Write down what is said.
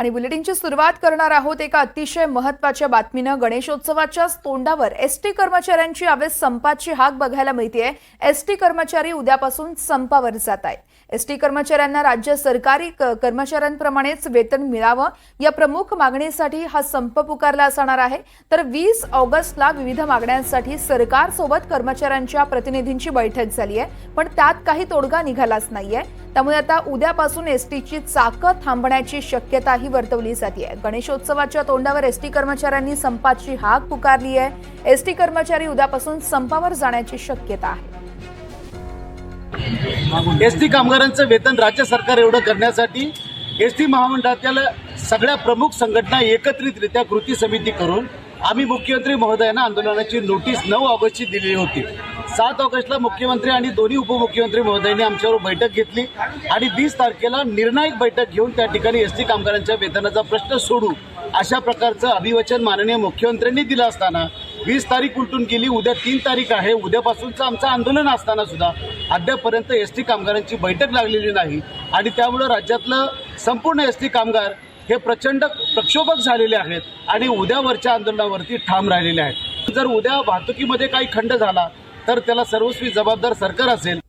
आणि बुलेटिनची सुरुवात करणार आहोत एका अतिशय महत्त्वाच्या बातमीनं. गणेशोत्सवाच्याच तोंडावर एस टी कर्मचाऱ्यांची यावेळेस संपाची हाक बघायला मिळतीये. एस टी कर्मचारी उद्यापासून संपावर जात आहेत. एसटी कर्मचाऱ्यांना राज्य सरकारी कर्मचाऱ्यांप्रमाणेच वेतन मिळावं. या प्रमुख मागणीसाठी हा संप पुकारला असणार आहे. तर वीस ऑगस्टला विविध मागण्यांसाठी सरकारसोबत कर्मचाऱ्यांच्या प्रतिनिधींची बैठक झाली आहे पण त्यात काही तोडगा निघालाच नाहीये. त्यामुळे आता उद्यापासून एसटीची चाकं थांबण्याची शक्यताही वर्तवली जाते गणेशोत्सवाच्या तोंडावर एसटी कर्मचाऱ्यांनी संपाची हाक पुकारली आहे. एसटी कर्मचारी उद्यापासून संपावर जाण्याची शक्यता आहे. एसटी कामगारांचं वेतन राज्य सरकार एवढं करण्यासाठी एसटी महामंडळातील सगळ्या प्रमुख संघटना एकत्रितरित्या कृती समिती करून आम्ही मुख्यमंत्री महोदयांना आंदोलनाची नोटीस नऊ ऑगस्टची दिलेली होती. सात ऑगस्टला मुख्यमंत्री आणि दोन्ही उपमुख्यमंत्री महोदयांनी आमच्यावर बैठक घेतली आणि वीस तारखेला निर्णायक बैठक घेऊन त्या ठिकाणी एस टी कामगारांच्या वेतनाचा प्रश्न सोडू अशा प्रकारचं अभिवचन माननीय मुख्यमंत्र्यांनी दिलं असताना वीस तारीख उलटून गेली उद्या तीन तारीख आहे उद्यापासूनचं आमचं आंदोलन असताना सुद्धा अद्यापर्यंत एस टी कामगारांची बैठक लागलेली नाही आणि त्यामुळं राज्यातलं संपूर्ण एस टी कामगार हे प्रचंड प्रक्षोभक झालेले आहेत आणि उद्यावरच्या आंदोलनावरती ठाम राहिलेले आहेत. जर उद्या वाहतुकीमध्ये काही खंड झाला तर त्याला सर्वस्वी जबाबदार सरकार असेल.